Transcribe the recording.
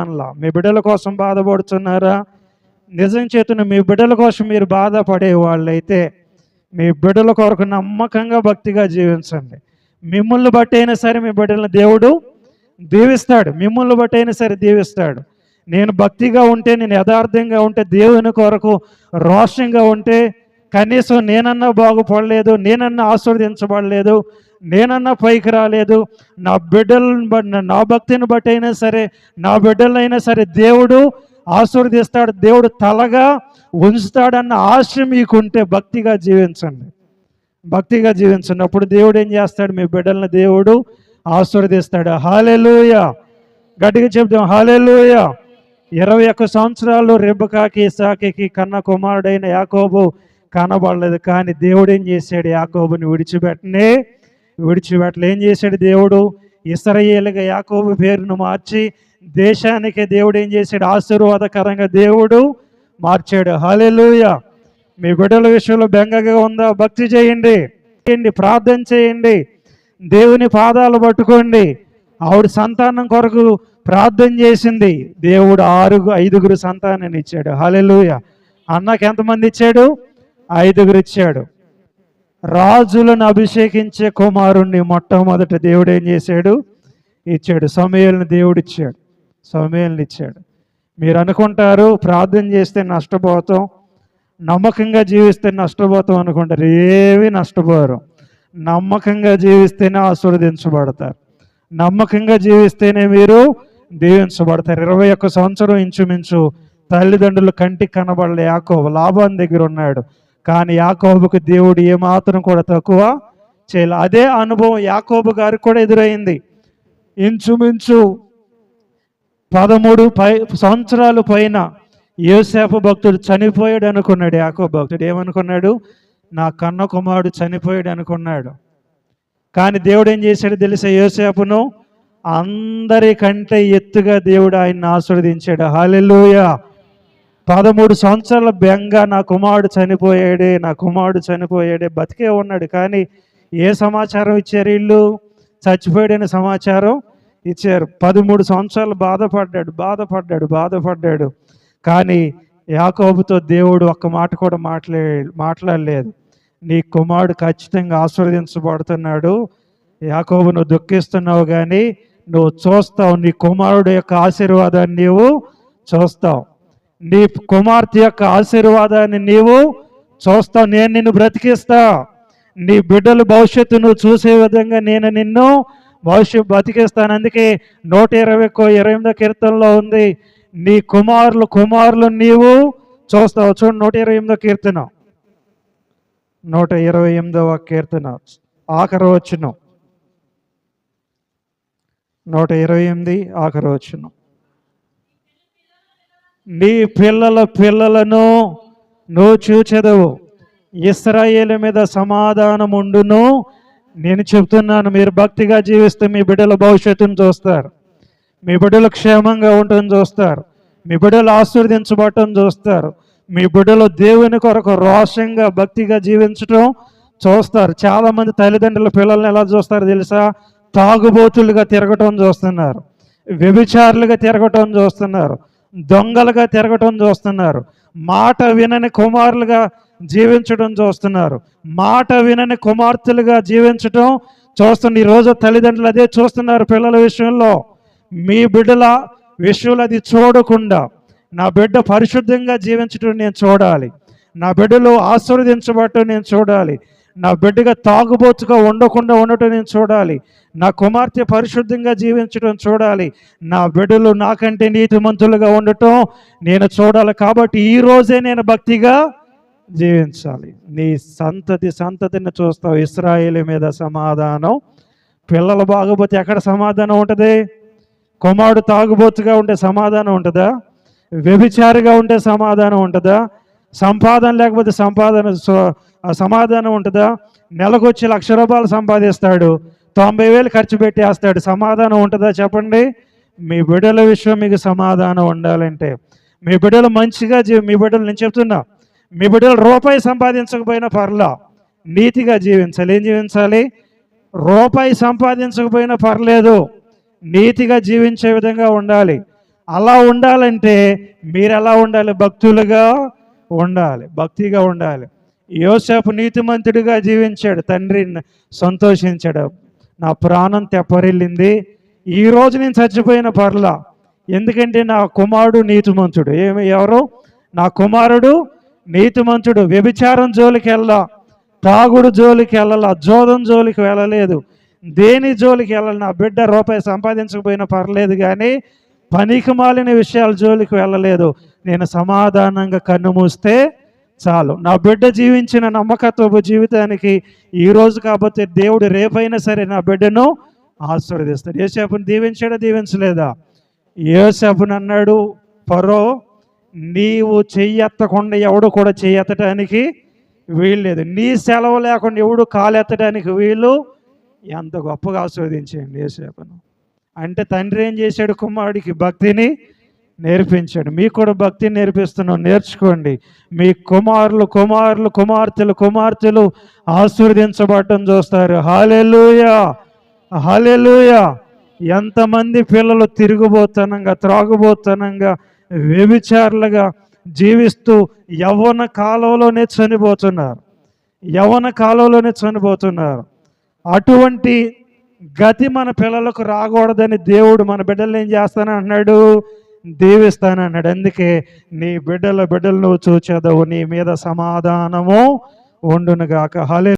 అనలా మీ బిడ్డల కోసం బాధపడుతున్నారా? నిజం చేతున్న మీ బిడ్డల కోసం మీరు బాధపడే వాళ్ళైతే మీ బిడ్డల కొరకు నమ్మకంగా భక్తిగా జీవించండి. మిమ్మల్ని బట్టి అయినా సరే మీ బిడ్డలను దేవుడు దీవిస్తాడు. మిమ్మల్ని బట్టి అయినా సరే దీవిస్తాడు. నేను భక్తిగా ఉంటే నేను యథార్థంగా ఉంటే దేవుని కొరకు రోషంగా ఉంటే కనీసం నేనన్నా బాగుపడలేదు నేనన్నా ఆస్వాదించబడలేదు నేనన్నా పైకి రాలేదు. నా బిడ్డలను బట్టి నా భక్తిని బట్టి అయినా సరే నా బిడ్డలైనా సరే దేవుడు ఆశీర్వదిస్తాడు దేవుడు తలగా ఉంచుతాడన్న ఆశ మీకుంటే భక్తిగా జీవించండి. భక్తిగా జీవించండి అప్పుడు దేవుడు ఏం చేస్తాడు? మీ బిడ్డలను దేవుడు ఆశీర్వదిస్తాడు. హాలెలూయ. గట్టిగా చెప్తాం హాలెలూయ. ఇరవై ఒక్క సంవత్సరాలు రెబ్బకాకి సాకి కన్న కుమారుడైన యాకోబు కనబడలేదు కానీ దేవుడు ఏం చేశాడు? యాకోబుని విడిచిపెట్టనే విడిచిపెట్టలే. ఏం చేశాడు దేవుడు? ఇసరయేలుగా యాకోబు పేరును మార్చి దేశానికి దేవుడు ఏం చేశాడు? ఆశీర్వాదకరంగా దేవుడు మార్చాడు. హలెలుయ మీ బిడ్డల విషయంలో బెంగగా ఉందా? భక్తి చేయండి. చేయండి ప్రార్థన చేయండి. దేవుని పాదాలు పట్టుకోండి. ఆవిడ సంతానం కొరకు ప్రార్థన చేసింది. దేవుడు ఆరుగు ఐదుగురు సంతానాన్ని ఇచ్చాడు. హలెలుయ అన్నకి ఎంతమంది ఇచ్చాడు? ఐదుగురు ఇచ్చాడు. రాజులను అభిషేకించే కుమారుణ్ణి మొట్టమొదట దేవుడు ఏం చేశాడు? ఇచ్చాడు. సమయాలను దేవుడు ఇచ్చాడు. సమయాలను ఇచ్చాడు. మీరు అనుకుంటారు ప్రార్థన చేస్తే నష్టపోతాం నమ్మకంగా జీవిస్తే నష్టపోతాం అనుకుంటారు. ఏవి నష్టపోరు. నమ్మకంగా జీవిస్తేనే ఆశీర్వదించబడతారు. నమ్మకంగా జీవిస్తేనే మీరు దీవించబడతారు. ఇరవై ఒక్క సంవత్సరం ఇంచుమించు తల్లిదండ్రులు కంటికి కనబడలే. లాభం లాభాన్ దగ్గర ఉన్నాడు. కానీ యాకోబుకు దేవుడు ఏమాత్రం కూడా తక్కువ చేయాలి. అదే అనుభవం యాకోబు గారికి కూడా ఎదురైంది. ఇంచుమించు పదమూడు పై సంవత్సరాలు పైన యోసేపు భక్తుడు చనిపోయాడు అనుకున్నాడు. యాకో భక్తుడు ఏమనుకున్నాడు? నా కన్న కుమారుడు చనిపోయాడు అనుకున్నాడు. కానీ దేవుడు ఏం చేశాడు తెలిసే యోసేపును? అందరికంటే ఎత్తుగా దేవుడు ఆయన్ని ఆస్వాదించాడు హాలెలుయా పదమూడు సంవత్సరాల బెంగ నా కుమారుడు చనిపోయాడే నా కుమారుడు చనిపోయాడే బతికే ఉన్నాడు. కానీ ఏ సమాచారం ఇచ్చారు వీళ్ళు? చచ్చిపోయాడనే సమాచారం ఇచ్చారు. పదమూడు సంవత్సరాలు బాధపడ్డాడు బాధపడ్డాడు బాధపడ్డాడు. కానీ యాకోబుతో దేవుడు ఒక్క మాట కూడా మాట్లా మాట్లాడలేదు. నీ కుమారుడు ఖచ్చితంగా ఆస్వాదించబడుతున్నాడు యాకోబు నువ్వు దుఃఖిస్తున్నావు కానీ నువ్వు చూస్తావు నీ కుమారుడు యొక్క ఆశీర్వాదాన్ని నీవు చూస్తావు. నీ కుమార్తె యొక్క ఆశీర్వాదాన్ని నీవు చూస్తావు నేను నిన్ను బ్రతికిస్తా. నీ బిడ్డల భవిష్యత్తు నువ్వు చూసే విధంగా నేను నిన్ను భవిష్యత్ బ్రతికిస్తాను. అందుకే నూట ఇరవై ఒక్క ఇరవై ఎనిమిదో కీర్తనలో ఉంది నీ కుమారులు కుమారులు నీవు చూస్తావు. చూడు నూట ఇరవై ఎనిమిదో కీర్తన. నూట ఇరవై ఎనిమిదవ కీర్తన. ఆఖరు వచ్చును నూట ఇరవై ఎనిమిది ఆఖరు వచ్చును నీ పిల్లల పిల్లలను నువ్వు చూచెదవు. ఇస్రాయేల మీద సమాధానం ఉండును. నేను చెప్తున్నాను మీరు భక్తిగా జీవిస్తే మీ బిడ్డల భవిష్యత్తును చూస్తారు. మీ బిడ్డలు క్షేమంగా ఉండటం చూస్తారు. మీ బిడ్డలు ఆశీర్దించబడటం చూస్తారు. మీ బిడ్డలు దేవుని కొరకు రోషంగా భక్తిగా జీవించటం చూస్తారు. చాలామంది తల్లిదండ్రుల పిల్లల్ని ఎలా చూస్తారు తెలుసా? తాగుబోతులుగా తిరగటం చూస్తున్నారు. వ్యభిచారులుగా తిరగటం చూస్తున్నారు. దొంగలుగా తిరగటం చూస్తున్నారు. మాట వినని కుమారులుగా జీవించడం చూస్తున్నారు. మాట వినని కుమార్తెలుగా జీవించడం చూస్తున్న ఈరోజు తల్లిదండ్రులు అదే చూస్తున్నారు పిల్లల విషయంలో. మీ బిడ్డల విషయంలో అది చూడకుండా నా బిడ్డ పరిశుద్ధంగా జీవించడం నేను చూడాలి. నా బిడ్డలు ఆశీర్వదించబడటం నేను చూడాలి. నా బిడ్డగా తాగుబోతుగా ఉండకుండా ఉండటం నేను చూడాలి. నా కుమార్తె పరిశుద్ధంగా జీవించడం చూడాలి. నా బిడ్డలు నాకంటే నీతిమంతులుగా ఉండటం నేను చూడాలి కాబట్టి ఈరోజే నేను భక్తిగా జీవించాలి. నీ సంతతి సంతతిని చూస్తావు. ఇస్రాయేల్ మీద సమాధానం. పిల్లలు బాగపోతే ఎక్కడ సమాధానం ఉంటుంది? కుమారుడు తాగుబోతుగా ఉంటే సమాధానం ఉంటుందా? వ్యభిచారిగా ఉంటే సమాధానం ఉంటుందా? సంపాదన లేకపోతే సంపాదన సో- సమాధానం ఉంటుందా? నెలకు వచ్చి లక్ష రూపాయలు సంపాదిస్తాడు. తొంభై వేలు ఖర్చు పెట్టేస్తాడు. సమాధానం ఉంటుందా చెప్పండి? మీ బిడ్డల విషయం మీకు సమాధానం ఉండాలంటే. మీ బిడ్డలు మంచిగా జీ మీ బిడ్డలు నేను చెప్తున్నా. మీ బిడ్డలు రూపాయి సంపాదించకపోయినా పర్లా నీతిగా జీవించాలి. ఏం జీవించాలి? రూపాయి సంపాదించకపోయినా పర్లేదు నీతిగా జీవించే విధంగా ఉండాలి. అలా ఉండాలంటే మీరు ఎలా ఉండాలి? భక్తులుగా ఉండాలి భక్తిగా ఉండాలి. యోసేపు నీతిమంతుడిగా జీవించాడు తండ్రిని సంతోషించాడు. నా ప్రాణం తెప్పరిల్లింది. ఈ రోజు నేను చచ్చిపోయిన పర్లా. ఎందుకంటే నా కుమారుడు నీతిమంతుడు. ఏమి ఎవరు? నా కుమారుడు నీతిమంతుడు. వ్యభిచారం జోలికి వెళ్ళా తాగుడు జోలికి వెళ్ళాల జోదం జోలికి వెళ్ళలేదు. దేని జోలికి వెళ్ళాలి? నా బిడ్డ రూపాయి సంపాదించకపోయినా పర్లేదు కానీ పనికి మాలిన విషయాల జోలికి వెళ్ళలేదు. నేను సమాధానంగా కన్ను మూస్తే చాలు. నా బిడ్డ జీవించిన నమ్మకత్వపు జీవితానికి ఈరోజు కాకపోతే దేవుడు రేపైనా సరే నా బిడ్డను ఆశీర్వదిస్తాడు. ఏసేపుని దీవించాడా దీవించలేదా? ఏసేపుని అన్నాడు పరో నీవు చెయ్యెత్తకుండా ఎవడు కూడా చెయ్యెత్తడానికి వీల్లేదు. నీ సెలవు లేకుండా ఎవడు కాలెత్తడానికి వీలు? ఎంత గొప్పగా ఆస్వాదించేయండి ఏసేపును అంటే తండ్రి ఏం చేశాడు కుమారుడికి? భక్తిని నేర్పించాడు. మీకు కూడా భక్తిని నేర్పిస్తున్నాం నేర్చుకోండి. మీ కుమారులు కుమారులు కుమార్తెలు కుమార్తెలు ఆశీర్వదించబడటం చూస్తారు. హాలెలుయా హాలెలుయా ఎంతమంది పిల్లలు తిరుగుబోతనంగా త్రాగుబోతనంగా వ్యభిచారులుగా జీవిస్తూ యవ్వన కాలంలోనే చనిపోతున్నారు. యవ్వన కాలంలోనే చనిపోతున్నారు. అటువంటి గతి మన పిల్లలకు రాకూడదని దేవుడు మన బిడ్డలు ఏం చేస్తానంటున్నాడు దీవిస్తానన్నాడు. అందుకే నీ బిడ్డల బిడ్డలు నువ్వు చూచేదవు. నీ మీద సమాధానము ఉండునుగాక. హలే